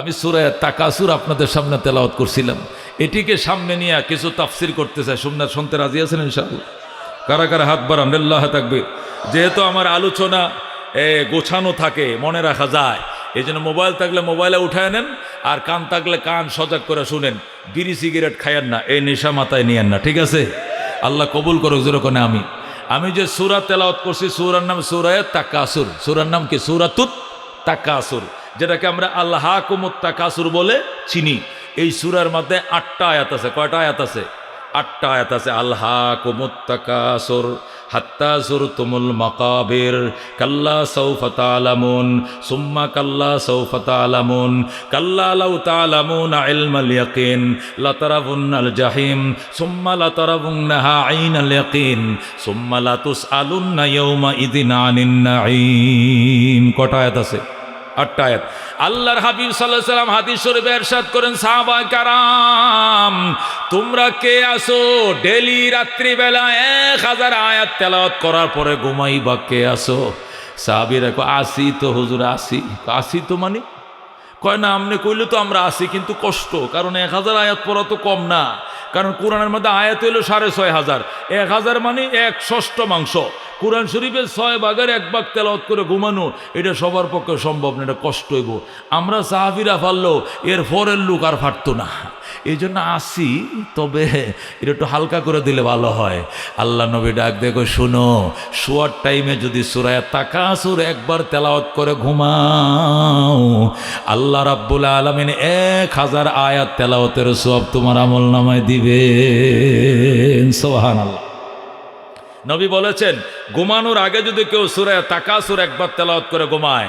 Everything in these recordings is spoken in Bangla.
আমি সুরায় তাকাসুর আপনাদের সামনে তেলাওয়াত করছিলাম। এটিকে সামনে নিয়ে কিছু তাফসির করতে চাই। শুননা শুনতে রাজি আছেন ইনশাআল্লাহ? কারা কারা হাত বাড়ান? আল্লাহ থাকবে যেহেতু আমার আলোচনা গোছানো থাকে, মনে রাখা যায় এই জন্য মোবাইল থাকলে মোবাইলে উঠায় নেন, আর কান থাকলে কান সজাগ করে শুনেন। বিড়ি, সিগারেট খায়েন না, এই নেশা মাথায় নিয়েন না, ঠিক আছে? আল্লাহ কবুল করুক যেরকম আমি। আমি যে সুরা তেলাওয়াত করছি, সুরার নাম সুরায় তাকাসুর। সুরার নাম কি? সুরাতুত তাকাসুর। যেটাকে আমরা আল্লাহ কুমুত কাসুর বলে চিনি। এই সুরার মধ্যে আটটা আয়াত আছে। কয়টা আয়াত আছে? আটটা আয়াত আছে আল্লাহ কুমুত তাকাসুর হাত্তা তুমুল মাকাবির, কাল্লা সৌফা তালামুন সুম্মা কাল্লা লাতারাবুন্নাল জাহিম, সুম্মা আছে? আটটা আল্লাহর হাবিব সাল্লাহ সাল্লাম হাদিস শরীফে এরশাদ করেন, সাহাবা কারাম, তোমরা কে আসো ডেলি, রাত্রিবেলা এক হাজার আয়াত তেলাওয়াত করার পরে ঘুমাই বা কে আসো সাহাবিরা আসি তো হুজুর, আসি। আসি তো মানে? কয়, না, আমনে কইলে তো আমরা আসি কিন্তু কষ্ট। কারণ এক হাজার আয়াত পড়া তো কম না। কারণ কোরআনের মধ্যে আয়াত হইল সাড়ে ছয় হাজার। এক হাজার মানে এক ষষ্ঠ মাংস। কোরআন শরীফের ছয় ভাগের এক বাঘ তেলাওত করে ঘুমানো, এটা সবার পক্ষে সম্ভব না, এটা কষ্ট হইব। আমরা সাহাবিরা ফাললেও এর ফরের লোক আর ফাটতো না। এই জন্য আসি, তবে এটা একটু হালকা করে দিলে ভালো হয়। আল্লাহ নবী ডাক দেখো, শুনো, শোয়ার টাইমে যদি সুরায় তাকাসুর একবার তেলাওয়াত করে ঘুমাও, আল্লাহ রাব্বুল আলমিন এক হাজার আয়াত তেলাওয়াতের সব তোমার আমল নামায় দিবেন। সোহান আল্লাহ নবী বলেছেন, ঘুমানোর আগে যদি কেউ সুরে তাকাসুর একবার তেলাওয়াত করে ঘুমায়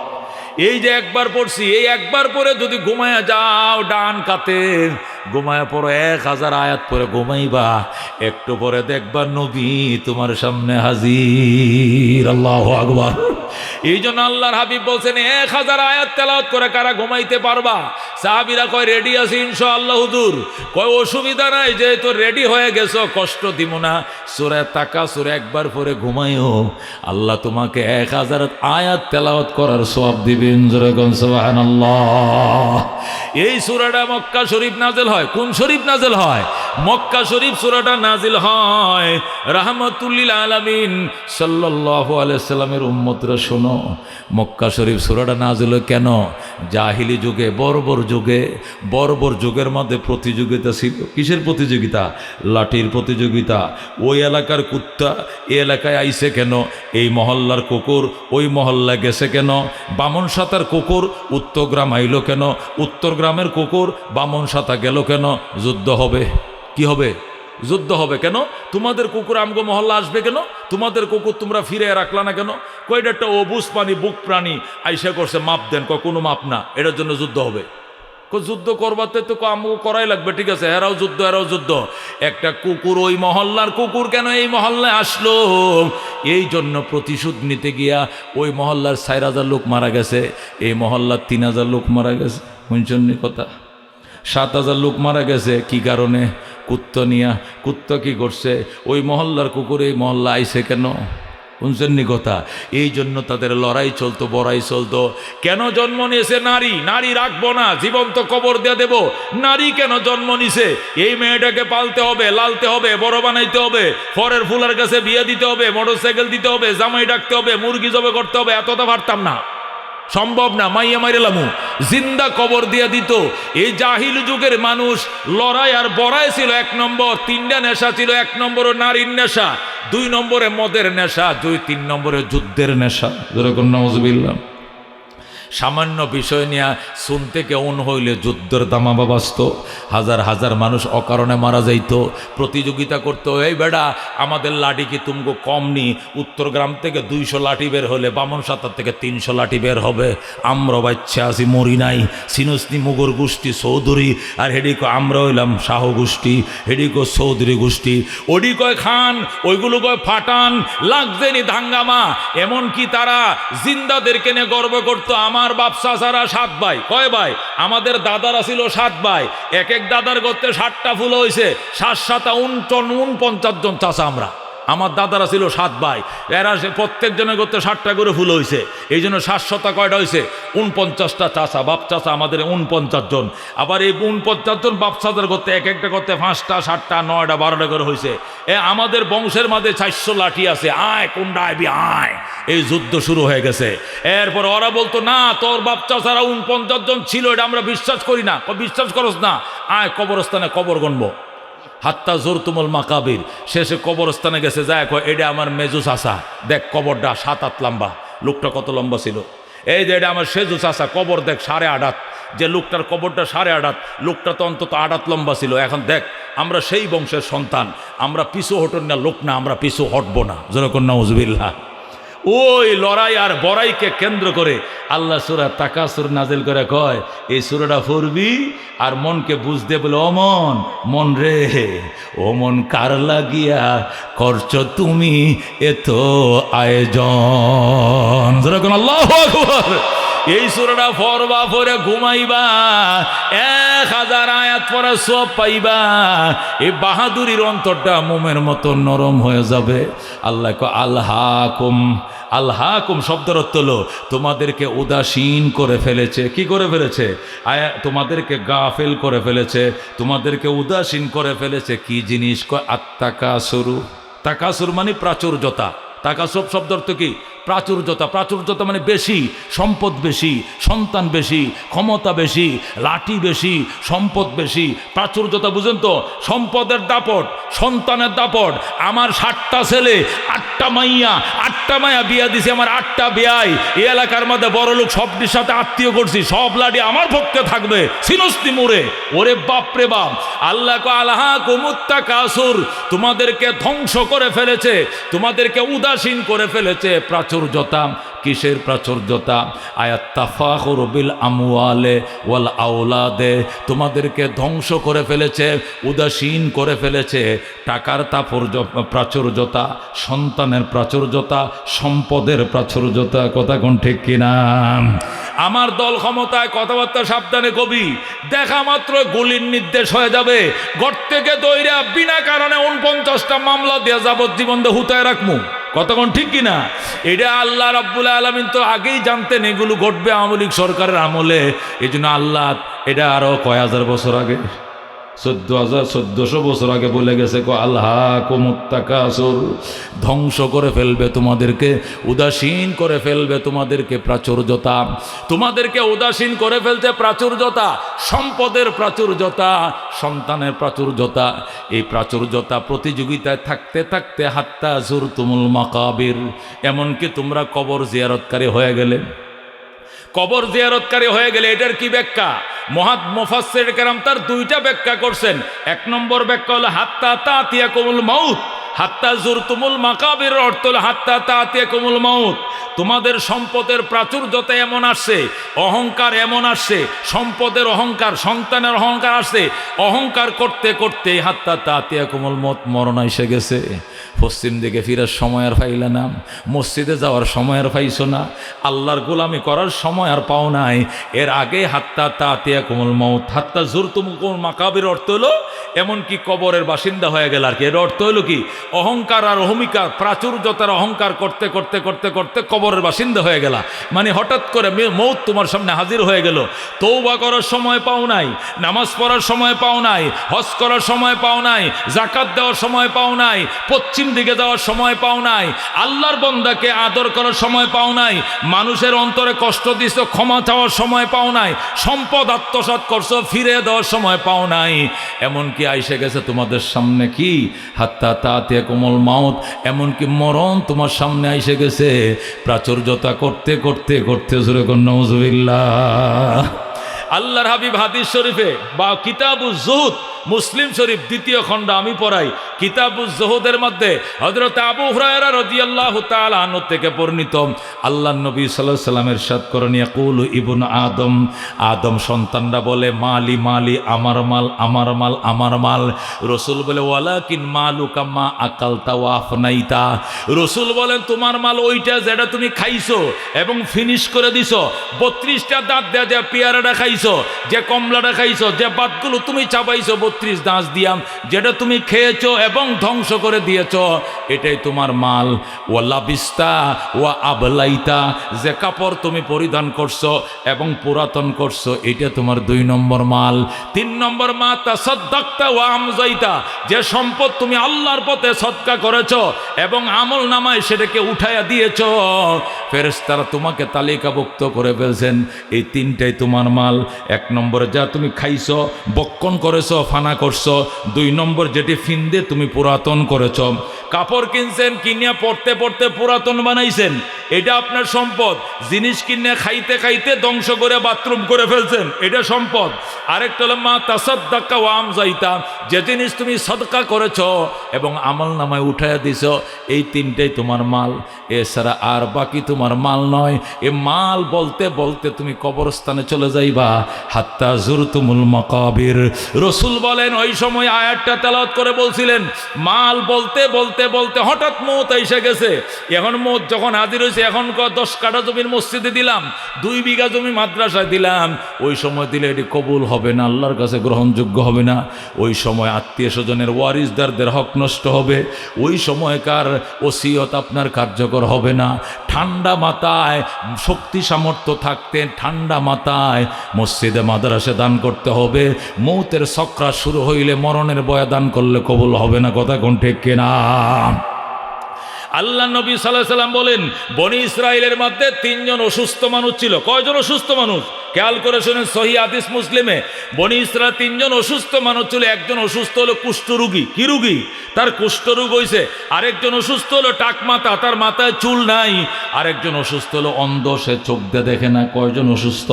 এই যে একবার পড়ছি, এই একবার পরে যদি ঘুমায়া যাও, ডান কাতে, ঘুমায়া পড়ো, এক হাজার আয়াত পরে ঘুমাইবা, একটু পরে দেখবার নবী তোমার সামনে হাজির, আল্লাহ আকবর। এই জন্য আল্লাহর হাবিব বলছেন, এক হাজার আয়াত তেলাওয়াত করে কারা ঘুমাইতে পারবা? সাহাবিরা কয় রেডি আছি ইনশা আল্লাহ হুজুর। কয়, অসুবিধা নাই, যেহেতু রেডি হয়ে গেছো, কষ্ট দিব না। সুরে তাকা সুরে একবার পরে ঘুমাইও আল্লাহ তোমাকে এক হাজার আয়াত তেলাওয়াত করার সব দিবেন এই সুরাটা মক্কা শরীফ নাজেল হয়। কোন শরীফ নাজেল হয়? মক্কা শরীফ সুরাটা নাজিল হয়। রাহমাতুল্লিল আলামিন সাল্লাল্লাহু আলাইহি উম্মতরা শোনো, মক্কা শরীফ সুরাটা নাজিল কেন? জাহিলি যুগে বর্বর যুগে, বর্বর যুগের মধ্যে প্রতিযোগিতা ছিল। কিসের প্রতিযোগিতা? লাঠির প্রতিযোগিতা। ওই এলাকার কুত্তা এই এলাকায় আইসে কেন? এই মহল্লার কুকুর, ওই মহল্লা গেছে কেন? বামন সাতার কুকুর, উত্তর গ্রাম আইলো কেন? উত্তর গ্রামের কুকুর, বামন সাতা গেল কেন? যুদ্ধ হবে। কি হবে? যুদ্ধ হবে কেন? তোমাদের কুকুর আমগো মহল্লা আসবে কেন? তোমাদের কুকুর তোমরা ফিরে রাখলা না কেন? কয়টা একটা অবুজ প্রাণী, বুক প্রাণী আইসা করছে, মাপ দেন কোনো মাপ না। এটার জন্য যুদ্ধ হবে। যুদ্ধ করবাতে তো আমগো করাই লাগবে, ঠিক আছে? এরাও যুদ্ধ এরাও যুদ্ধ। একটা কুকুর ওই মহল্লার কুকুর কেন এই মহল্লায় আসলো? এই জন্য প্রতিশোধ নিতে গিয়া ওই মহল্লার চার হাজার লোক মারা গেছে। এই মহল্লার তিন হাজার লোক মারা গেছে। শুনছেন কথা? সাত হাজার লোক মারা গেছে। কি কারণে? কুত্ত নিয়া, কুত্ত কি করছে? ওই মহল্লার কুকুর এই মহল্লা আইছে কেন? শুনছেন নি কথা? এই জন্য তাদের লড়াই চলতো, বড়াই চলতো। কেন জন্ম নিয়েছে নারী? নারী রাখব না, জীবন্ত কবর দিয়ে দেব। নারী কেন জন্ম নিছে? এই মেয়েটাকে পালতে হবে, লালতে হবে, বড় বানাইতে হবে, ফরের ফুলের কাছে বিয়ে দিতে হবে, মোটরসাইকেল দিতে হবে, জামাই ডাকতে হবে, মুরগি জবে করতে হবে, এতটা পারতাম না। সম্ভব না, মাইয়া মাইরেলামু জিন্দা কবর দিয়া দিত। এই জাহিল যুগের মানুষ লড়াই আর বড়াই ছিল এক নম্বর, তিনটা নেশা ছিল, এক নম্বর নারীর নেশা, দুই নম্বরে মদের নেশা, দুই, তিন নম্বরে যুদ্ধের নেশা। যেরকম নজবিল্লাম সামান্য বিষয় নিয়ে শুনতে কেমন হইলে যুদ্ধের দামাবা বাস্ত হাজার হাজার মানুষ অকারণে মারা যাইত। প্রতিযোগিতা করতো এই বেড়া, আমাদের লাঠি কি তুমগো কম নি? উত্তর গ্রাম থেকে দুইশো লাঠি বের হলে বামন সাঁতার থেকে তিনশো লাঠি বের হবে। আমরা বাচ্চা আছি, মরি নাই। সিনুসনি মুগর গোষ্ঠী চৌধুরী, আর হেডিকো আমরা হইলাম শাহ গোষ্ঠী হেডিকো চৌধুরী গোষ্ঠী। ওডি কয়, খান, ওইগুলো কয়, ফাটান লাগজেনি ধাঙ্গামা। এমনকি তারা জিন্দাদেরকে নিয়ে গর্ব করতো আমার বাপসা ছাড়া সাত ভাই, কয় ভাই? আমাদের দাদারা ছিল সাত ভাই। এক এক দাদার করতে ষাটটা ফুল হয়েছে সাত সাতা উনচন, উনপঞ্চাশ জন চাষা আমরা। আমার দাদারা ছিল সাত ভাই। এরা সে প্রত্যেকজনের করতে ষাটটা করে ফুল হয়েছে এই জন্য সাতশতা কয়টা হয়েছে উনপঞ্চাশটা চাষা, বাপ চাষা আমাদের উনপঞ্চাশ জন। আবার এই উনপঞ্চাশ জন বাপ চাষাদের করতে এক একটা করতে পাঁচটা, সাতটা, নয়টা, বারোটা করে হয়েছে এ আমাদের বংশের মাঝে চারশো লাঠি আছে। আয় কোনটা আইবি আয়। এই যুদ্ধ শুরু হয়ে গেছে। এরপর ওরা বলতো, না, তোর বাপ চাষারা উনপঞ্চাশ জন ছিল, এটা আমরা বিশ্বাস করি না। বিশ্বাস করস না। আয়, কবরস্থানে কবর গণবো। হাত্তা জোর তুমল মাকাবির। শেষে কবরস্থানে গেছে, যায় কয় এটা আমার মেজুস আসা দেখ কবরটা সাত আট লম্বা, লোকটা কত লম্বা ছিল। এই যে এটা আমার সেজুস আসা কবর দেখ সাড়ে আডাত যে লোকটার কবরটা সাড়ে আডাত লোকটা তো অন্তত আডাত লম্বা ছিল। এখন দেখ, আমরা সেই বংশের সন্তান, আমরা পিছু হটন না লোক না, আমরা পিছু হটবো না। যেরকম নজবিল্লা ওই লড়াই আর বড়াইকে কেন্দ্র করে আল্লাহ সুরা তাকাসুর নাজিল করে কয়, এই সুরাটা ফুরবি আর মনকে বুঝতে বলে অমন মন রে অমন কার লাগিয়া করছ তুমি এত আয়োজন? আল্লাহ এই সুরাটা ফরবা পরে ঘুমাইবা। এক হাজার আয়াত পরে সব পাইবা। এই বাহাদুরির অন্তরটা মোমের মতো নরম হয়ে যাবে। আল্লাহ আল্লাহাকুম আল্লাহাকুম শব্দের অর্থ তোমাদেরকে উদাসীন করে ফেলেছে। কি করে ফেলেছে? আয়া, তোমাদেরকে গাফেল করে ফেলেছে। তোমাদেরকে উদাসীন করে ফেলেছে। কি জিনিস? কয় আত্মাকাসুরু তাকাসুর মানে প্রাচুর্যতা। তাকাসব শব্দ অর্থ কি? প্রাচুর্যতা। প্রাচুর্যতা মানে বেশি, সম্পদ বেশি, সন্তান বেশি, ক্ষমতা বেশি, লাঠি বেশি, সম্পদ বেশি। প্রাচুর্যতা বুঝেন তো? সম্পদের দাপট, সন্তানের দাপট। আমার সাতটা ছেলে, আটটা মাইয়া আটটা মায়া বিয়া দিছি, আমার আটটা বিয়াই। এই এলাকার মধ্যে বড় লোক সবটির সাথে আত্মীয় করছি, সব লাডি আমার পক্ষে থাকবে, সিনস্তি মোড়ে। ওরে বাপরে বাপ, আল্লাহ আল্লাহা কুমুত্তা কাসুর তোমাদেরকে ধ্বংস করে ফেলেছে, তোমাদেরকে উদাসীন করে ফেলেছে প্রাচুর্যতা কিসের প্রাচুর্যতা? আয়াত তাফাখুর বিল আমওয়ালে ওয়াল আওলাদে। তোমাদেরকে ধ্বংস করে ফেলেছে, উদাসীন করে ফেলেছে। টাকার তাপর্য প্রাচুর্যতা, সন্তানের প্রাচুর্যতা, সম্পদের প্রাচুর্যতা, কথা কোন ঠিক কিনা? আমার দল ক্ষমতায় কথাবার্তা সাবধানে কবি। দেখা মাত্র গুলির নির্দেশ হয়ে যাবে। ঘর থেকে দৈরা বিনা কারণে উনপঞ্চাশটা মামলা দিয়ে যাবজ্জীবন হুতায় রাখমু। কতক্ষণ ঠিক কিনা? এটা আল্লাহ রাব্বুল আলমিন তো আগেই জানতেন, এগুলো ঘটবে আওয়ামী লীগ সরকারের আমলে। এই জন্য আল্লাহ, এটা আরও কয় হাজার বছর আগে? চোদ্দ হাজার চোদ্দশো বছর আগে বলে গেছে, কো আল্লাহ কোমত্তাকাসুর ধ্বংস করে ফেলবে তোমাদেরকে, উদাসীন করে ফেলবে তোমাদেরকে প্রাচুর্যতা। তোমাদেরকে উদাসীন করে ফেলতে প্রাচুর্যতা, সম্পদের প্রাচুর্যতা, সন্তানের প্রাচুর্যতা। এই প্রাচুর্যতা প্রতিযোগিতায় থাকতে থাকতে হাত্তা জুর তুমুল মাকাবির, এমনকি তোমরা কবর জিয়ারতকারী হয়ে গেলে। কবর জিয়ারতকারী হয়ে গেলে এটার কি ব্যাখ্যা? মহাদ মোফাসের কেরাম তার দুইটা ব্যাখ্যা করছেন। এক নম্বর ব্যাখ্যা হলো, হাত্তা তাতিয়া কমল মাউত। হাত্তা জুরতুমুল মাকাবির অর্থ হলো হাত্তা তাতিয়া কুমুল মাউত। তোমাদের সম্পদের প্রাচুর্যতা এমন আসছে, অহংকার এমন আসছে, সম্পদের অহংকার, সন্তানের অহংকার আসছে। অহংকার করতে করতে হাত্তা তাতিয়া কুমুল মত মরণ এসে গেছে। পশ্চিম দিকে ফিরার সময় আর পাইলে না, মসজিদে যাওয়ার সময় আর পাইছো না। আল্লাহর গোলামি করার সময় আর পাও নাই। এর আগে হাত্তা তাতিয়া কোমল মৌত হাত্তা জোর তুমুল মাকাবির অর্থ হলো এমনকি কবরের বাসিন্দা হয়ে গেল আর কি। এর অর্থ হলো কি? অহংকার আর অহমিকা, প্রাচুর্যতার অহংকার করতে করতে করতে করতে কবরের বাসিন্দা হয়ে গেলা। মানে হঠাৎ করে মৌত তোমার সামনে হাজির হয়ে গেল। তৌবা করার সময় পাও নাই, নামাজ পড়ার সময় পাও নাই, হজ করার সময় পাও নাই জাকাত দেওয়ার সময় পাও নাই, পশ্চিম দিকে যাওয়ার সময় পাও নাই, আল্লাহর বন্দাকে আদর করার সময় পাও নাই, মানুষের অন্তরে কষ্ট দিছ ক্ষমা চাওয়ার সময় পাও নাই, সম্পদ আত্মসাৎ করছ ফিরে দেওয়ার সময় পাও নাই। এমনকি আইসে গেছে তোমাদের সামনে কি? হাত্তা তাতে কোমল মাউত। এমনকি মরণ তোমার সামনে আইসে গেছে। প্রাচুর্যতা করতে করতে করতে জোরে নজবিল্লাহ আল্লাহর হাবিব হাদিস শরীফে বা কিতাবু জুহুদ, মুসলিম শরীফ দ্বিতীয় খণ্ড আমি পড়াই। কিতাবুজ জহুদের মধ্যে হজরত আবু হুরায়রা রাদিয়াল্লাহু তাআলা আনহু থেকে বর্ণিত আল্লাহ নবী আলাইহি সাল্লামের করেন, ইয়াকুল ইবন আদম। আদম সন্তানরা বলে, মালি মালি, আমার মাল আমার মাল আমার মাল। রসুল বলে, ওয়ালাকিন মালু কাম্মা আকালতা ওয়া আফনাইতা। রসুল বলেন, তোমার মাল ওইটা যেটা তুমি খাইছো এবং ফিনিশ করে দিছো, বত্রিশটা দাঁত দেয়া যে পেয়ারাটা খাইছো, যে কমলাটা খাইছো, যে বাতগুলো তুমি চাবাইছো, বত্রিশ দাঁত দিয়াম যেটা তুমি খেয়েছো এবং ধ্বংস করে দিয়েছ, এটাই তোমার মাল। ও লাবিস্তা ও আবলাইতা যে কাপড় তুমি পরিধান করছ এবং পুরাতন করছ, এটা তোমার দুই নম্বর মাল। তিন নম্বর মা তা সদ্দাক্তা ও আমজাইতা, যে সম্পদ তুমি আল্লাহর পথে সৎকা করেছ এবং আমল নামায় সেটাকে উঠাইয়া দিয়েছ ফেরেস্তারা তোমাকে তালিকাভুক্ত করে ফেলছেন। এই তিনটাই তোমার মাল। এক নম্বরে যা তুমি খাইছ, বক্ষণ করেছ, ফানা করছ। দুই নম্বর যেটি ফিন্দে তুমি পুরাতন করেছ। কাপড় কিনছেন, কিনিয়া পড়তে পড়তে পুরাতন বানাইছেন। এটা আপনার সম্পদ। জিনিস কিনে খাইতে খাইতে ধ্বংস করে বাথরুম করে ফেলছেন। এটা সম্পদ। আরেকটা হলো মা তাসাদ্দাক্কা ওয়াম যাইতা যে জিনিস তুমি সদকা করেছ এবং আমল নামায় উঠাইয়া দিছ, এই তিনটাই তোমার মাল। এছাড়া আর বাকি তোমার মাল নয়। এ মাল বলতে বলতে তুমি কবরস্থানে চলে যাইবা। হাত্তা জুরতুমুল মকাবির। রসুল বলেন, ওই সময় আয়াতটা তেলাওয়াত করে বলছিলেন, মাল বলতে বলতে বলতে হঠাৎ মত এসে গেছে। এখন মত যখন হাজির হয়েছে, এখন দশ কাঠা জমির মসজিদে দিলাম, দুই বিঘা জমি মাদ্রাসায় দিলাম। ওই সময় দিলে এটি কবুল হবে না, আল্লাহর কাছে গ্রহণযোগ্য হবে না। ওই সময় আত্মীয় স্বজনের ওয়ারিসদারদের হক নষ্ট হবে। ওই সময়কার ওসিয়ত আপনার কার্যকর হবে না। ঠান্ডা মাথায়, শক্তি সামর্থ্য থাকতেন ঠান্ডা মাথায়। মসজিদে মাদ্রাসে দান করতে হবে। মৌতের সক্রা শুরু হইলে মরণের বয়া দান করলে কবল হবে না। কথা কোন ঠিক কিনা? আল্লাহ নবী সাল্লাহ সাল্লাম বলেন, বনি ইসরায়েলের মধ্যে তিনজন অসুস্থ মানুষ ছিল। কয়জন অসুস্থ মানুষ? খেয়াল করে শোনেন, সহি আদিস মুসলিমে, বনি ইসরায়েল তিনজন অসুস্থ মানুষ ছিল, একজন অসুস্থ হলো কুষ্ঠরোগী কি রুগী? তার কুষ্ঠরোগ হয়েছে আরেকজন অসুস্থ হলো টাক মাথা, তার মাথায় চুল নাই। আরেকজন অসুস্থ হলো অন্ধ, সে চোখ দিয়ে দেখে না কয়জন অসুস্থ।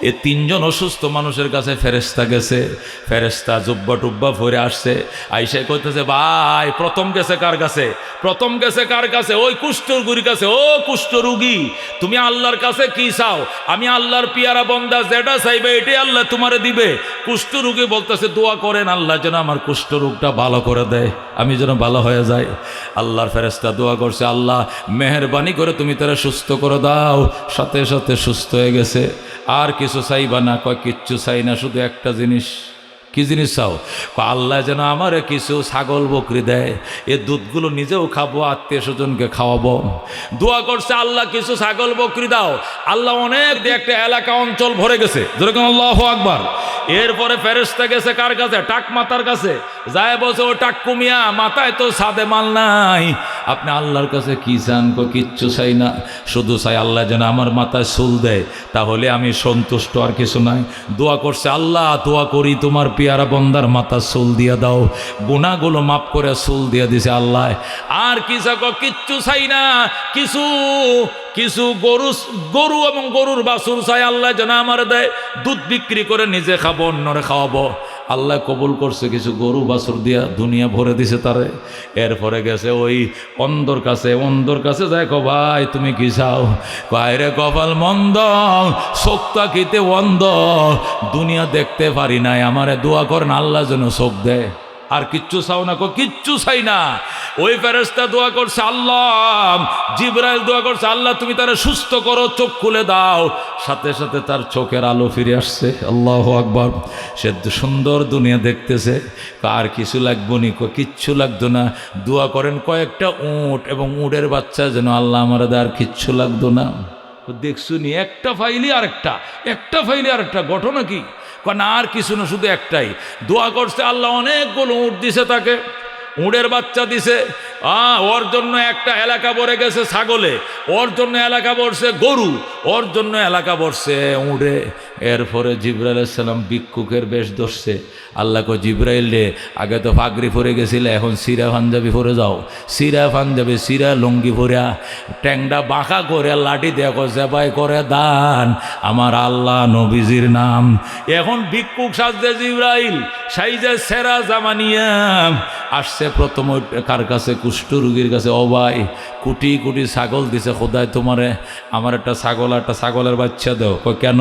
এ তিনজন অসুস্থ মানুষের কাছে ফেরেস্তা গেছে। ফেরেস্তা জুব্বা টুব্বা ভরে আসছে। আইসে কইতেছে, ভাই, প্রথম গেছে কার কাছে? প্রথম গেছে কার কাছে? ওই কুষ্ঠরোগীর কাছে। ও কুষ্ঠরোগী তুমি আল্লাহর কাছে কি চাও? আমি আল্লাহর পিয়ারা বন্দা যেটা চাইবে, এটাই আল্লাহ তোমারে দিবে। কুষ্ঠ রোগে বলতেছে, দোয়া করেন আল্লাহ যেন আমার কুষ্ঠ রোগটা ভালো করে দেয়, আমি যেন ভালো হয়ে যাই। আল্লাহর ফেরেস্তা দোয়া করছে, আল্লাহ, মেহরবানি করে তুমি তারা সুস্থ করে দাও, সাথে সাথে সুস্থ হয়ে গেছে। আর কিছু চাইবা না, কয়, কিচ্ছু চাই না, শুধু একটা জিনিস। কি জিনিস চাও? আল্লাহ যেন আমারে কিছু ছাগল বকরি দেয়, এ দুধগুলো নিজেও খাব, আত্মীয় স্বজনকে খাওয়াবো। দোয়া করছে, আল্লাহ কিছু ছাগল বকরি দাও। আল্লাহ অনেক দিয়ে একটা এলাকা অঞ্চল ভরে গেছে। যেরকম আল্লাহ আকবার। এরপরে ফেরেস্তা গেছে কার কাছে? টাক মাতার কাছে। যায় বলছে, ও টাক কুমিয়া, মাথায় তো সাদে মাল নাই। আপনি আল্লাহর কাছে কি চান কো? কিচ্ছু চাই না। শুধু চাই আল্লাহ যেন আমার মাথায় চুল দেয়। তাহলে আমি সন্তুষ্ট আর কিছু নাই। দোয়া করছে, আল্লাহ, দোয়া করি তোমার পিয়ারা বন্দার মাথা সোল দিয়া দাও। গুণাগুলো মাফ করে সোল দিয়া দিছে আল্লাহ। আর কি কিচ্ছু চাই না। কিছু কিছু গরু গরু এবং গরুর বাসুর চাই আল্লাহ যেন আমার দেয়। দুধ বিক্রি করে নিজে খাব, অন্যরে খাওয়াবো। আল্লাহ কবুল করছে কিছু গরু বাছুর দিয়া দুনিয়া ভরে দিছে তারে। এরপরে গেছে ওই অন্দর কাছে অন্দর কাছে দেখো ভাই, তুমি কি চাও? বাইরে কপাল মন্দ শোকটা খেতে অন্ধ। দুনিয়া দেখতে পারি নাই, আমারে দোয়া করেন, আল্লাহ যেন শোক দেয়। আর কিচ্ছু চাও না কো, কিচ্ছু চাই না। ওই ফেরেস্তা দোয়া করছে, আল্লাহ, জিব্রাইল দোয়া করছে, আল্লাহ, তুমি তারা সুস্থ করো, চোখ খুলে দাও। সাথে সাথে তার চোখের আলো ফিরে আসছে, আল্লাহ আকবর। সে সুন্দর দুনিয়া দেখতেছে, আর কিছু লাগবো নি কো, কিচ্ছু লাগতো না। দোয়া করেন কয়েকটা উঁট, এবং উঁটের বাচ্চা যেন আল্লাহ আমার আর কিচ্ছু লাগতো না। দেখছু নি একটা ফাইলি আরেকটা, একটা ফাইলি আরেকটা, ঘটনা কি? না আর কিছু না, শুধু একটাই। দোয়া করছে আল্লাহ, অনেকগুলো উঁট দিছে তাকে। উঁড়ের বাচ্চা দিছে। ওর জন্য একটা এলাকা ভরে গেছে ছাগলে। ওর জন্য এলাকা ভরছে গরু। ওর জন্য এলাকা ভরছে উঁড়ে। এরপরে জিব্রাইল সালাম ভিক্ষুকের বেশ ধরছে। আল্লাহ কো জিব্রাইল রে, আগে তো ফাগরি পরে গেছিলে, এখন সিরা পাঞ্জাবি পরে যাও। সিরা পাঞ্জাবি সিরা লঙ্গি পরা ট্যাংটা বাঁকা করে, লাঠি দেখো জেবাই করে দান। আমার আল্লাহ নবীজির নাম। এখন ভিক্ষুক সাজদে জিব্রাইল। সাইজে সেরা জামানিয়া। আসছে প্রথম কার কাছে কুষ্ঠ রুগীর কাছে অবাই কুটি কুটি ছাগল দিছে, খোদায় তোমারে, আমার একটা ছাগল একটা ছাগলের বাচ্চা দেও। কয়, কেন?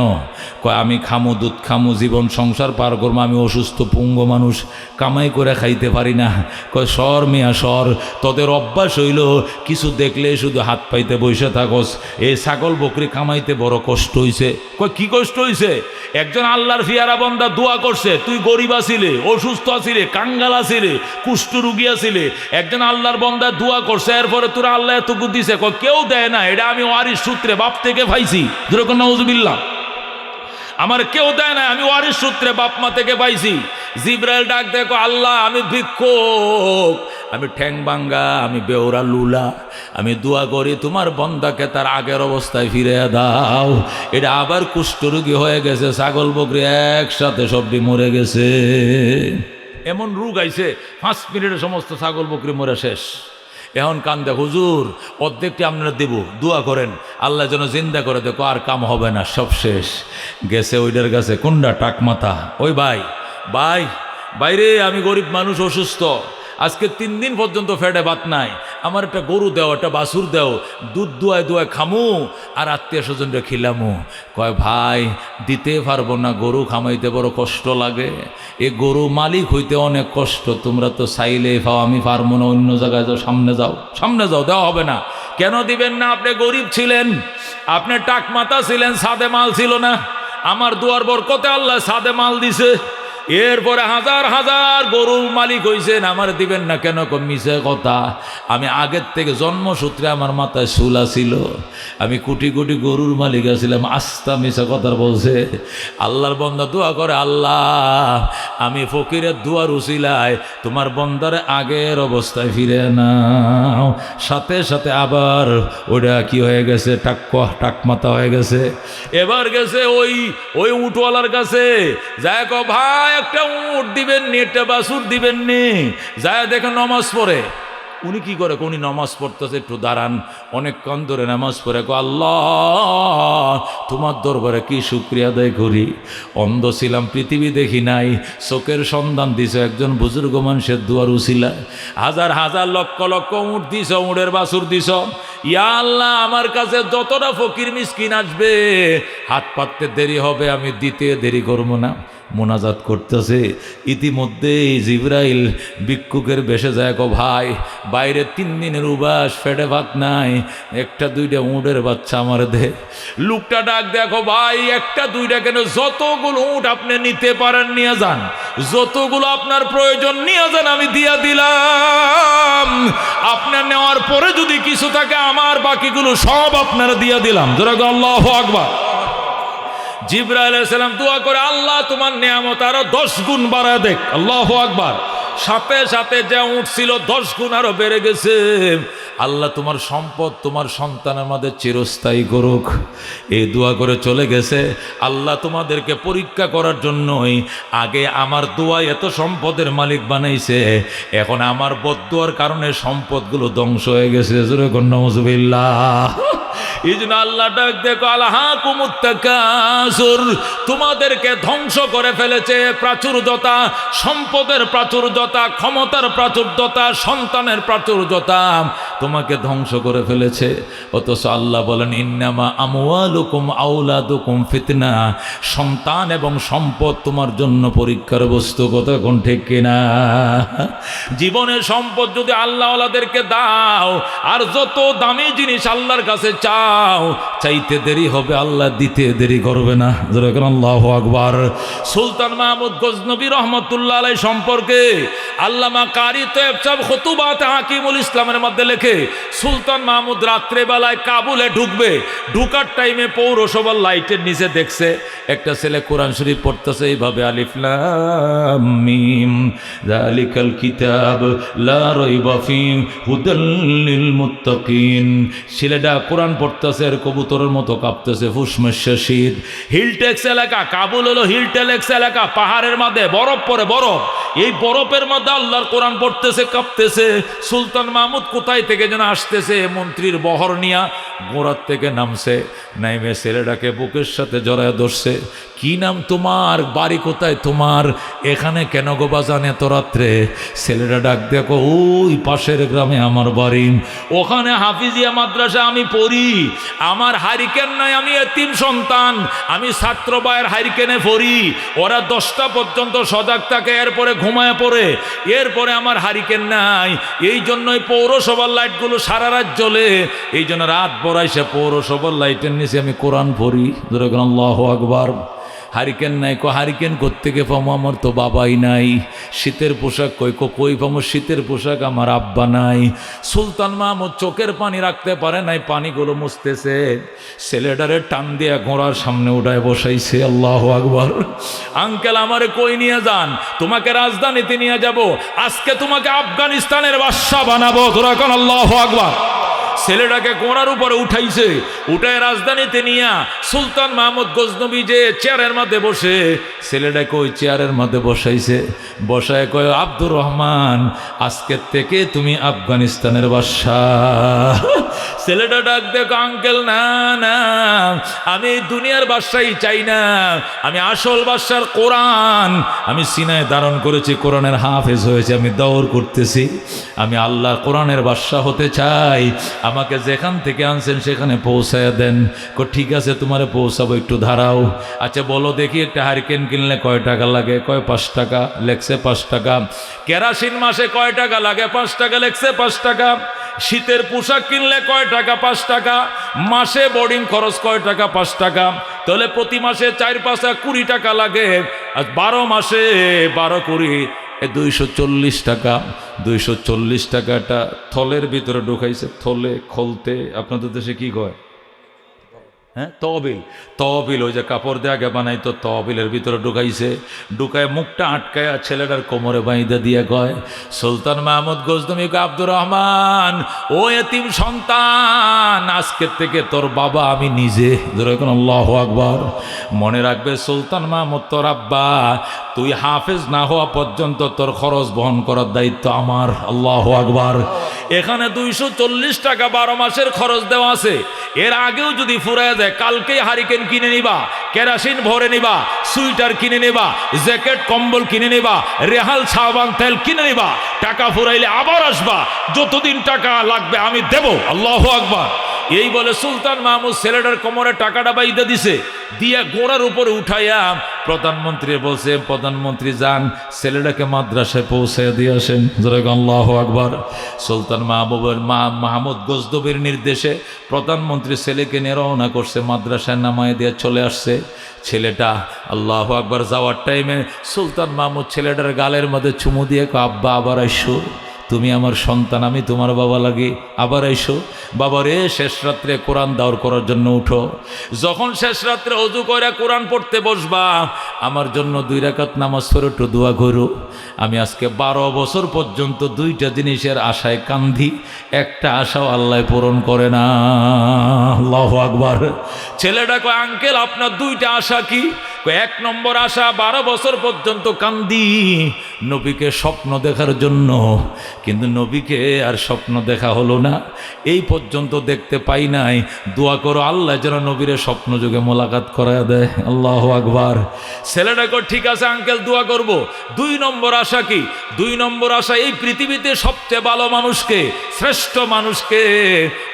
কয়, আমি খামু, দুধ খামু, জীবন সংসার পার করব, আমি অসুস্থ, পুঙ্গ মানুষ, কামাই করে খাইতে পারি না। কয়, সর মিয়া, সর, তোদের অভ্যাস হইল, কিছু দেখলে শুধু হাত পাইতে বসে থাকস এই ছাগল বকরি কামাইতে বড় কষ্ট হইছে। কয়, কি কষ্ট হইছে? একজন আল্লাহর ফিয়ারা বন্দা দোয়া করছে, তুই গরিব আছিলে, অসুস্থ আছিলে, কাঙ্গাল আছিলে, কুষ্ঠ রুগী আছিলে, একজন আল্লাহর বন্দা দোয়া করছে, এরপরে তোরা আল্লাহ এতটুকু দিছে কেউ দেয় না, এটা আমি ওয়ারিস সূত্রে বাপ থেকে পাইছি। যেরকম নজবিল্লা আমার কেউ দেয় না, আমি ওয়ারিস সূত্রে বাপ মা থেকে পাইছি। জিব্রাইল ডাক দেখো আল্লাহ, আমি ভিক্ষুক, আমি ঠ্যাং বাঙ্গা আমি বেওরা লুলা, আমি দোয়া করি, তোমার বন্দাকে তার আগের অবস্থায় ফিরে দাও। এটা আবার কুষ্ঠরোগী হয়ে গেছে, ছাগল বকরি একসাথে সবটি মরে গেছে। এমন রোগ আইছে পাঁচ মিনিটে সমস্ত ছাগল বকরি মরে শেষ। এখন কান্দে, হুজুর, অর্ধেকটি আপনারা দেব, দোয়া করেন, আল্লাহ যেন জিন্দা করে দেখো আর কাম হবে না, সব শেষ। গেছে ওইটার কাছে কোনটা টাক মাথা। ওই ভাই ভাই বাইরে আমি গরিব মানুষ, অসুস্থ। আজকে তিন দিন পর্যন্ত ফেটে ভাত নাই। আমার একটা গরু দেও, একটা বাছুর দেও। দুধ দুয়ায় দুয়ায় খামু আর আত্মীয় স্বজনরা খিলামু। কয়, ভাই, দিতে পারব না, গরু খামাইতে বড় কষ্ট লাগে। এ গরু মালিক হইতে অনেক কষ্ট। তোমরা তো চাইলে পাও, আমি পারব না, অন্য জায়গায় যাও, সামনে যাও। সামনে যাও, দেওয়া হবে না। কেন দিবেন না? আপনি গরিব ছিলেন। আপনি টাক মাথা ছিলেন, সাদে মাল ছিল না। আমার দুয়ার বর বরকতে আল্লাহ সাদে মাল দিছে। এরপরে হাজার হাজার গরুর মালিক হইছেন। আমার দিবেন না কেন মিশে কথা। আমি আগের থেকে জন্মসূত্রে আমার মাথায় সুলা ছিল আমি কোটি কোটি গরুর মালিক আছিলাম। আস্তা মিশে কথা বলছে। আল্লাহর বন্দা দোয়া করে, আল্লাহ, আমি ফকিরের দোয়ার উচিলায় তোমার বন্দারে আগের অবস্থায় ফিরে নাও। সাথে সাথে আবার ওটা কি হয়ে গেছে? টাক টাক মাথা হয়ে গেছে। এবার গেছে ওই ওই উটওয়ালার কাছে। যায় ক, ভাই একটা উঠ দিবেন নি একটা বাসুর দিবেন নি যায় দেখে নমাজ পড়ে। উনি কি করে উনি নামাজ পড়তেছে, একটু দাঁড়ান। অনেকক্ষণ ধরে নামাজ পড়ে গো আল্লাহ, তোমার দরবারে কি শুক্রিয়া আদায় করি? অন্ধ ছিলাম, পৃথিবী দেখি নাই। চোখের সন্ধান দিছ একজন বুজুর্গ মানুষের দুয়ার উছিলা হাজার হাজার লক্ষ লক্ষ উঠ দিছ উড়ের বাসুর দিছ। ইয়া আল্লাহ, আমার কাছে যতটা ফকির মিসকিন আসবে, হাত পাততে দেরি হবে, আমি দিতে দেরি করব না। মোনাজাত করতেছে। ইতিমধ্যেই জিব্রাইল ভিক্ষুকের বেশে যায় গো ভাই বাইরে তিন দিনের উবাস, ফেটে ভাত নাই, একটা দুইটা উঁটের বাচ্চা আমার দে। লুকটা ডাক, দেখো ভাই, একটা দুইটা কেন যতগুলো উঁট আপনি নিতে পারেন, নিয়ে যান। যতগুলো আপনার প্রয়োজন, নিয়ে যান, আমি দিয়া দিলাম। আপনার নেওয়ার পরে যদি কিছু থাকে, আমার বাকিগুলো সব আপনারা দিয়া দিলাম। ধরে আল্লাহ আকবার। জিব্রাইল সালাম দোয়া করে, আল্লাহ, তোমার নিয়ামত আরও দশ গুণ বাড়া দেখ। আল্লাহ আকবার। সাথে সাথে যা উঠছিল, দশ গুণ আরও বেড়ে গেছে। আল্লাহ, তোমার সম্পদ, তোমার সন্তানের আমাদের চিরস্থায়ী করুক। এই দোয়া করে চলে গেছে। আল্লাহ তোমাদেরকে পরীক্ষা করার জন্যই আগে আমার দোয়া এত সম্পদের মালিক বানাইছে, এখন আমার বদুয়ার কারণে সম্পদগুলো ধ্বংস হয়ে গেছে। জোরে কন্যা নজবিল্লাহ এই জন্য আল্লাহ ডাক দেখো তোমাদেরকে ধ্বংস করে ফেলেছে প্রাচুর্যতা, সম্পদের প্রাচুর্যতা, ক্ষমতার প্রাচুর্যতা, সন্তানের প্রাচুর্যতা। তোমাকে ধ্বংস করে ফেলেছে। অথচ আল্লাহ বলেন, ইন্নামা আমওয়ালুকুম আউলাদুকুম ফিতনা। সন্তান এবং সম্পদ তোমার জন্য পরীক্ষার বস্তু কতক্ষণ ঠিক কিনা? জীবনের সম্পদ যদি আল্লাহওয়ালাদেরকে দাও, আর যত দামি জিনিস আল্লাহর কাছে চাও চাইতে দেরি হবে, আল্লাহ দিতে দেরি করবে না। আল্লাহ আকবার। সুলতান মাহমুদ গজনবী রহমতুল্লাহ আলাই সম্পর্কে আল্লামা কারি সাহেব খতুবাত হাকিমুল ইসলামের মধ্যে লেখে, সুলতান মাহমুদ রাত্রেবেলায় কাবুলে ঢুকবে, ঢুকার টাইমে পৌরসভার লাইটের নিচে দেখছে, একটা ছেলে কোরআন শরীফ পড়তেছে, এইভাবে আলিফলাম কিতাব লা রাইবা ছেলেটা কোরআন পড়তে কাঁপতেছে, এর কবুতরের মতো কাঁপতেছে। ফুসমস্যা শীত হিলটেক্স এলাকা, কাবুল হলো হিলটেলেক্স এলাকা, পাহাড়ের মাঝে, বরফ পরে বরফ। এই বরফের মধ্যে আল্লাহর কোরআন পড়তেছে, কাঁপতেছে। সুলতান মাহমুদ কোথায় থেকে যেন আসতেছে মন্ত্রীর বহর নিয়া গোড়ার থেকে নামছে। নাইমে ছেলেটাকে বুকের সাথে জড়ায় ধরছে। কি নাম তোমার? বাড়ি কোথায় তোমার? এখানে কেন গো বাজান এত রাত্রে? ছেলেটা ডাক দেখো, ওই পাশের গ্রামে আমার বাড়ি। ওখানে হাফিজিয়া মাদ্রাসা আমি পড়ি। আমার হারিকেন নাই আমি এতিম সন্তান। আমি ছাত্র বায়ের হারিকেনে পড়ি। ওরা দশটা পর্যন্ত সজাগ থাকে, এরপরে ঘুমায় পড়ে। এরপরে আমার হারিকেন নাই। এই জন্যই পৌরসভার লাইটগুলো সারা রাত জ্বলে। এই জন্য রাত বড়াইছে পৌরসভার লাইটের নিচে আমি কোরআন পড়ি। ধরে আল্লাহ আকবার। হারিকেন নাই, কো হারিকেন কোত্থেকে পামো? আমার তো বাবাই নাই। শীতের পোশাক কই, কো কই পামো? শীতের পোশাক আমার আব্বা নাই। সুলতান মা মাহমুদ চোখের পানি রাখতে পারে নাই, পানিগুলো মুছতেছে। ছেলেটারে টান দিয়া ঘোড়ার সামনে উঠায় বসাইছে, আল্লাহ আকবর। আঙ্কেল, আমারে কই নিয়ে যান? তোমাকে রাজধানীতে নিয়ে যাব। আজকে তোমাকে আফগানিস্তানের বাদশা বানাবো। তোরা কোন আল্লাহ আকবর। ছেলেটাকে কোড়ার উপরে উঠাইছে, উঠায় রাজধানীতে নিয়া সুলতান মাহমুদ গজনবী যে চেয়ারের মধ্যে বসে ছেলেটাকে ওই চেয়ারের মধ্যে বসাইছে? বসায় কয়, আব্দুর রহমান আজকের থেকে তুমি আফগানিস্তানের বাদশাহ। ছেলেটা ডাক দেখো আঙ্কেল, না না, আমি দুনিয়ার বাদশাই চাই না। আমি আসল বাদশার কোরআন। আমি সিনায় ধারণ করেছি, কোরআনের হাফেজ হয়েছে, আমি দৌড় করতেছি। আমি আল্লাহর কোরআনের বাদশাহ হতে চাই। আমাকে যেখান থেকে আনছেন, সেখানে পৌঁছায় দেন। কো, ঠিক আছে, তোমারে পৌঁছাবো, একটু ধারাও আচ্ছা বলো দেখি, একটা হারিকেন কিনলে কয় টাকা লাগে? কয়, পাঁচ টাকা? লেখছে পাঁচ টাকা। কেরাসিন মাসে কয় টাকা লাগে? পাঁচ টাকা, লেখছে পাঁচ টাকা। শীতের পোশাক কিনলে কয় টাকা? পাঁচ টাকা। মাসে বোর্ডিং খরচ কয় টাকা? পাঁচ টাকা। তাহলে প্রতি মাসে চার পাঁচটা কুড়ি টাকা লাগে। আর বারো মাসে বারো, কুড়ি। দুইশো চল্লিশ টাকা, দুইশো চল্লিশ টাকাটা থলের ভিতরে ঢুকাইছে, থলে খলতে, আপনাদের দেশে কি কয়? হ্যাঁ? তহবিল। তহবিল, ওই যে কাপড় দিয়ে আগে বানাইতো তহবিলের ভিতরে ঢুকাইছে। ঢুকায় মুখটা আটকায় ছেলেটার কোমরে বাইদা দিয়ে কয়, সুলতান মাহমুদ গজদমি আব্দুর রহমান, ও এতিম সন্তান আজকের থেকে তোর বাবা আমি নিজে। ধরে এখন আল্লাহ আকবর। মনে রাখবে, সুলতান মাহমুদ তোর আব্বা, তুই হাফেজ না হওয়া পর্যন্ত তোর খরচ বহন করার দায়িত্ব আমার। আল্লাহ আকবর। এখানে দুইশো চল্লিশ টাকা বারো মাসের খরচ দেওয়া আছে। এর আগেও যদি ফুরাইয়া যায়, কালকেই হারিকেন কিনে নিবা, কেরাসিন ভরে নিবা, সুইটার কিনে নিবা, জ্যাকেট, কম্বল কিনে নিবা, রেহাল, সাবান, তেল কিনে নিবা, টাকা ফুরাইলে আবার আসবা, যতদিন টাকা লাগবে আমি দেব। আল্লাহ আকবার। এই বলে সুলতান মাহমুদ ছেলেটার কোমরে টাকাটা বাইদা দিছে, দিয়া গোড়ার উপরে উঠাইয়া প্রধানমন্ত্রী বলছে, প্রধানমন্ত্রী যান, ছেলেটাকে মাদ্রাসায় পৌঁছে দিয়ে আসেন। আল্লাহ আকবর। সুলতান মাহবুবের মা মাহমুদ গজদবির নির্দেশে প্রধানমন্ত্রী ছেলেকে নিয়ে রওনা করছে, মাদ্রাসায় নামায় দিয়ে চলে আসছে। ছেলেটা, আল্লাহ আকবর, যাওয়ার টাইমে সুলতান মাহমুদ ছেলেটার গালের মধ্যে চুমু দিয়ে আব্বা, আবার আইসো। তুমি আমার সন্তান, আমি তোমার বাবা লাগে। আবার এসো। বাবা রে শেষ রাত্রে কোরআন দাওর করার জন্য উঠো। যখন শেষ রাত্রে অজু করে কোরআন পড়তে বসবা, আমার জন্য দুই রাকাত নামাজ পড়ে একটু দোয়া করো। আমি আজকে বারো বছর পর্যন্ত দুইটা জিনিসের আশায় কান্ধি একটা আশাও আল্লাহ পূরণ করে না। আল্লাহ আকবার। ছেলেটা কয়, আঙ্কেল, আপনার দুইটা আশা কি? এক নম্বর আশা, বারো বছর পর্যন্ত কান্দি, নবীকে স্বপ্ন দেখার জন্য। কিন্তু নবীকে আর স্বপ্ন দেখা হলো না। এই পর্যন্ত দেখতে পাই নাই। দোয়া করো আল্লাহ যেন নবীরে স্বপ্ন যুগে মোলাকাত করায় দেয়। আল্লাহ আকবার। ছেলেটা কয়, ঠিক আছে আঙ্কেল দোয়া করব। দুই নম্বর আশা কি? দুই নম্বর আশা এই পৃথিবীতে সবচেয়ে ভালো মানুষকে শ্রেষ্ঠ মানুষকে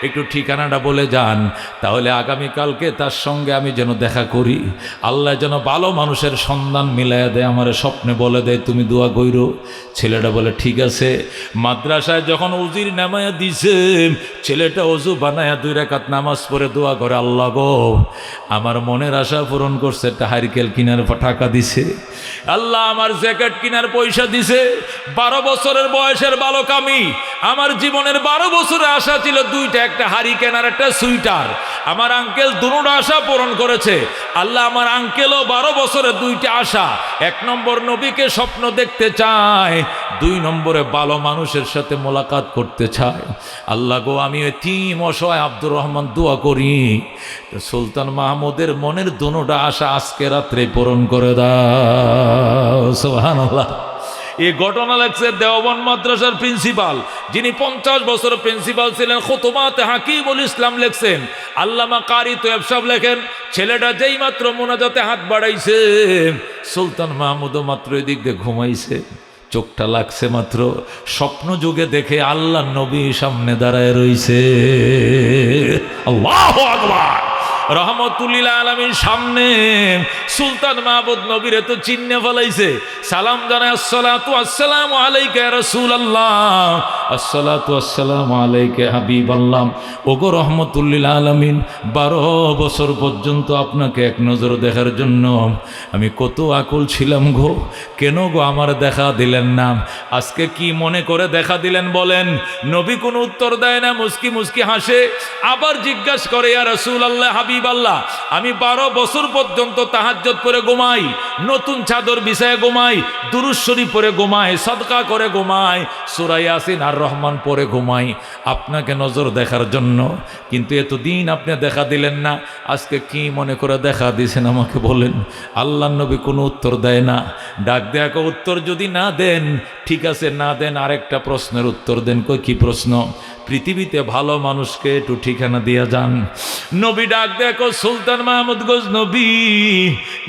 একটু ঠিকানাটা বলে যান। তাহলে আগামীকালকে তার সঙ্গে আমি যেন দেখা করি। আল্লাহ যেন ভালো মানুষের সন্ধান মিলাইয়া দেয় আমার স্বপ্নে বলে দেয় তুমি দোয়া কইরো। ছেলেটা বলে ঠিক আছে। মাদ্রাসায় যখন উজির নামায়া দিছে, ছেলেটা অজু বানায়া দুই রেখাত নামাজ পড়ে দোয়া করে, আল্লাহ গো, আমার মনের আশা পূরণ করছে, একটা হারিকেল কিনার টাকা দিছে। আল্লাহ আমার জ্যাকেট কিনার পয়সা দিছে। বারো বছরের বয়সের বালক আমি। আমার জীবনের বারো বছরের আশা ছিল দুইটা, একটা হারি কেনার একটা সুইটার। আমার আঙ্কেল দুটো আশা পূরণ করেছে। আল্লাহ আমার আঙ্কেলও বারো বছরের দুইটা আশা। এক নম্বর নবীকে স্বপ্ন দেখতে চায়, দুই নম্বরে ভালো মানুষের সাথে মোলাকাত করতে চায়। আল্লাহ গো, আমি তিম অসহায় আব্দুর রহমান দোয়া করি। সুলতান মাহমুদের মনের দুটা আশা আজকে রাত্রে পূরণ করে দাও। আল্লাহ এই ঘটনা লাগছে দেওবন মাদ্রাসার প্রিন্সিপাল, যিনি পঞ্চাশ বছর প্রিন্সিপাল ছিলেন। খোতমাতে হাকিমুল ইসলাম লেখছেন, আল্লামা কারি তোয়েব সাহেব লেখেন, ছেলেটা যেই মাত্র মোনাজাতে হাত বাড়াইছে, সুলতান মাহমুদও মাত্র এদিক দিয়ে ঘুমাইছে। চোখটা লাগছে মাত্র। স্বপ্ন যুগে দেখে আল্লাহ নবী সামনে দাঁড়ায় রইছে। আল্লাহ আকবার। রহমতুল্লিল আলমীর সামনে সুলতান মাহবুদ নবীরে তো চিহ্নে ফলাইছে। সালাম জানায়, আসসালাতু আসসালাম আলাইকে রসুল আল্লাহ আসসালাতু আসসালাম আলাইকে হাবিব আল্লাহ ওগো রহমতুল্লিল আলমিন, বারো বছর পর্যন্ত আপনাকে এক নজর দেখার জন্য আমি কত আকুল ছিলাম গো। কেন গো আমার দেখা দিলেন না? আজকে কি মনে করে দেখা দিলেন বলেন? নবী কোনো উত্তর দেয় না মুস্কি মুস্কি হাসে। আবার জিজ্ঞাসা করে, ইয়া রসুল আল্লাহ হাবিব আল্লাহ, আমি বারো বছর পর্যন্ত তাহাজ্জত করে ঘুমাই, নতুন চাদর বিছায় ঘুমাই দুরুশ্বরী পরে ঘুমাই, সদকা করে ঘুমাই সুরাই আসিন আর রহমান পরে ঘুমাই। আপনাকে নজর দেখার জন্য, কিন্তু এতদিন আপনি দেখা দিলেন না, আজকে কি মনে করে দেখা দিয়েছেন আমাকে বলেন? আল্লাহ নবী কোনো উত্তর দেয় না। ডাক দেয়া উত্তর যদি না দেন, ঠিক আছে, না দেন আরেকটা প্রশ্নের উত্তর দেন কি প্রশ্ন? পৃথিবীতে ভালো মানুষকে একটু ঠিকানা দিয়া যান। নবী ডাক দেখো সুলতান মাহমুদ গোজ নবী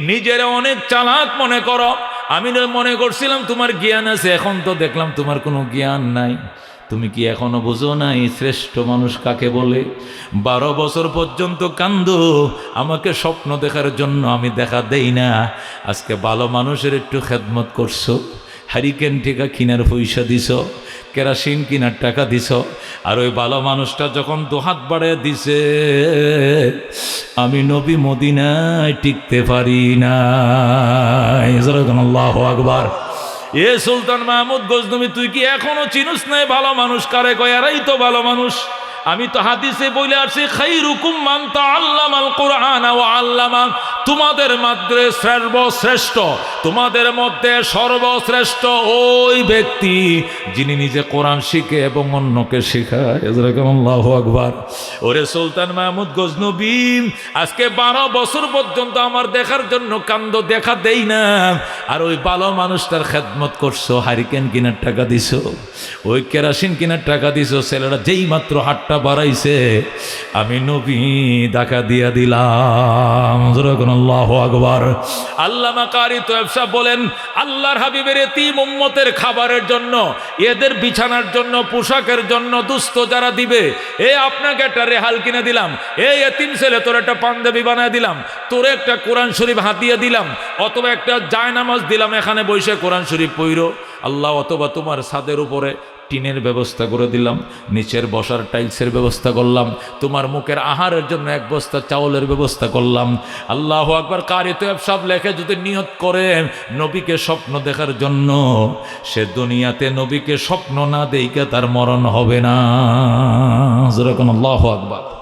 নিজের অনেক চালাক মনে করো। আমি মনে করছিলাম তোমার জ্ঞান আছে, এখন তো দেখলাম তোমার কোনো জ্ঞান নাই। তুমি কি এখনও বুঝো নাই শ্রেষ্ঠ মানুষ কাকে বলে? বারো বছর পর্যন্ত কান্দ, আমাকে স্বপ্ন দেখার জন্য আমি দেখা দেই না। আজকে ভালো মানুষের একটু খেদমত করছ, হারিকেন টিকা কিনার পয়সা দিছ কেরাসিন কিনার টাকা দিছ। আর ওই ভালো মানুষটা যখন দুহাত বাড়ে দিছে, আমি নবী মদিনায় টিকতে পারি না আল্লাহ আকবার। এ সুলতান মাহমুদ গজনবী, তুই কি এখনও চিনুস নাই? ভালো মানুষ কারে কয়? এরাই তো ভালো মানুষ। আমি তো হাদিসে বলে আসছি খাই রুকুম মানতা আল্লাম আল কোরআন ও আল্লামা। তোমাদের মধ্যে সর্বশ্রেষ্ঠ, তোমাদের মধ্যে সর্বশ্রেষ্ঠ ওই ব্যক্তি যিনি নিজে কোরআন শিখে এবং অন্যকে শেখায়। আল্লাহ ওরে সুলতান মাহমুদ গজনবী, আজকে বারো বছর পর্যন্ত আমার দেখার জন্য কান্দ দেখা দেই না। আর ওই ভালো মানুষটার খেদমত করছ, হারিকেন কিনার টাকা দিছো, ওই কেরাসিন কিনার টাকা দিছো, ছেলেরা যেই মাত্র হাটটা বাড়াইছে, আমি নবী দেখা দিয়া দিলাম। আল্লাহ আকবার। কারি তো বলেন, আল্লাহর হাবিবের এতিম উম্মতের খাবারের জন্য, এদের বিছানার জন্য, পোশাকের জন্য দুস্থ যারা দিবে, এ আপনাকে একটা রেহাল কিনে দিলাম এই এতিম ছেলে তোর একটা পাঞ্জাবি বানায় দিলাম, তোর একটা কোরআন শরীফ হাতিয়ে দিলাম, অথবা একটা জায়নামাজ দিলাম, এখানে বসে কোরআন শরীফ পইর। আল্লাহ অথবা তোমার ছাদের উপরে টিনের ব্যবস্থা করে দিলাম, নিচের বসার টাইলসের ব্যবস্থা করলাম, তোমার মুখের আহারের জন্য এক বস্তা চাউলের ব্যবস্থা করলাম। আল্লাহ একবার কারি তো সব লেখে, যদি নিয়ত করে নবীকে স্বপ্ন দেখার জন্য, সে দুনিয়াতে নবীকে স্বপ্ন না দেইকে তার মরণ হবে না। যেরকম আল্লাহ আকবার।